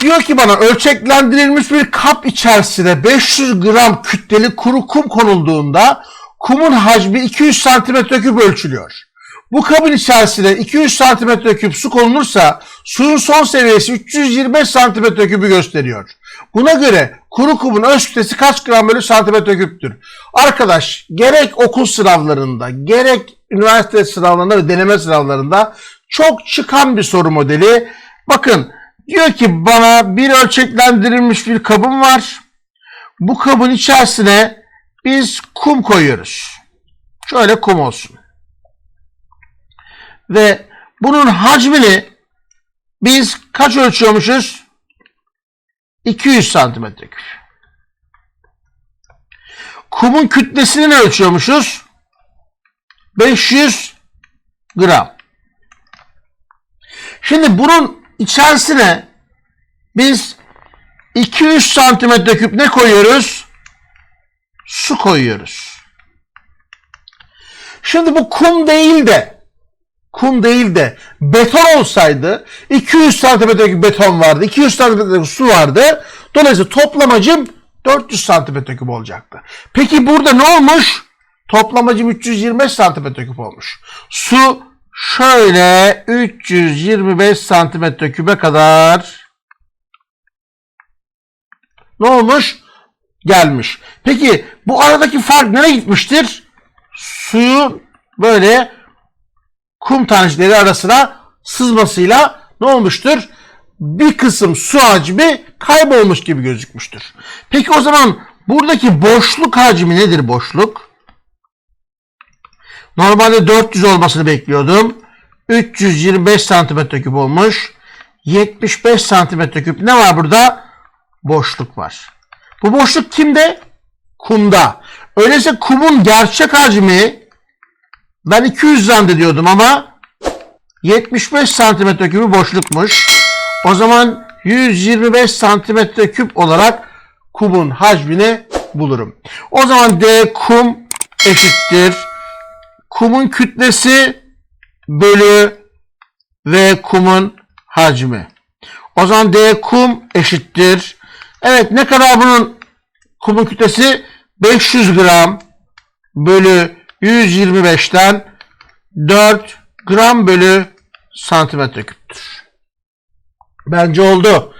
Diyor ki bana ölçeklendirilmiş bir kap içerisine 500 gram kütleli kuru kum konulduğunda kumun hacmi 200 santimetre küp ölçülüyor. Bu kabın içerisine 200 santimetre küp su konulursa suyun son seviyesi 325 santimetre küpü gösteriyor. Buna göre kuru kumun öz kütlesi kaç gram bölü santimetre küptür? Arkadaş gerek okul sınavlarında gerek üniversite sınavlarında ve deneme sınavlarında çok çıkan bir soru modeli. Bakın diyor ki bana bir ölçeklendirilmiş bir kabım var. Bu kabın içerisine biz kum koyuyoruz. Şöyle kum olsun. Ve bunun hacmini biz kaç ölçüyormuşuz? 200 santimetre küp. Kumun kütlesini ne ölçüyormuşuz? 500 gram. Şimdi bunun içerisine biz 200 santimetre küp ne koyuyoruz? Su koyuyoruz. Şimdi bu kum değil de kum değil de beton olsaydı 200 santimetre küp beton vardı, 200 santimetre küp su vardı. Dolayısıyla toplamacım 400 santimetre küp olacaktı. Peki burada ne olmuş? Toplamacım 325 santimetre küp olmuş. Su şöyle 325 santimetre küpe kadar ne olmuş? Gelmiş. Peki bu aradaki fark nereye gitmiştir? Suyun böyle kum tanecikleri arasına sızmasıyla ne olmuştur? Bir kısım su hacmi kaybolmuş gibi gözükmüştür. Peki o zaman buradaki boşluk hacmi nedir boşluk? Normalde 400 olmasını bekliyordum. 325 santimetre küp olmuş. 75 santimetre küp ne var burada? Boşluk var. Bu boşluk kimde? Kumda. Öyleyse kumun gerçek hacmi ben 200 zannediyordum ama 75 santimetre küpü boşlukmuş. O zaman 125 santimetre küp olarak kumun hacmini bulurum. O zaman D kum eşittir. Kumun kütlesi bölü V kumun hacmi. O zaman D kum eşittir. Evet ne kadar bunun kumun kütlesi? 500 gram bölü 125'ten 4 gram bölü santimetre küptür. Bence oldu.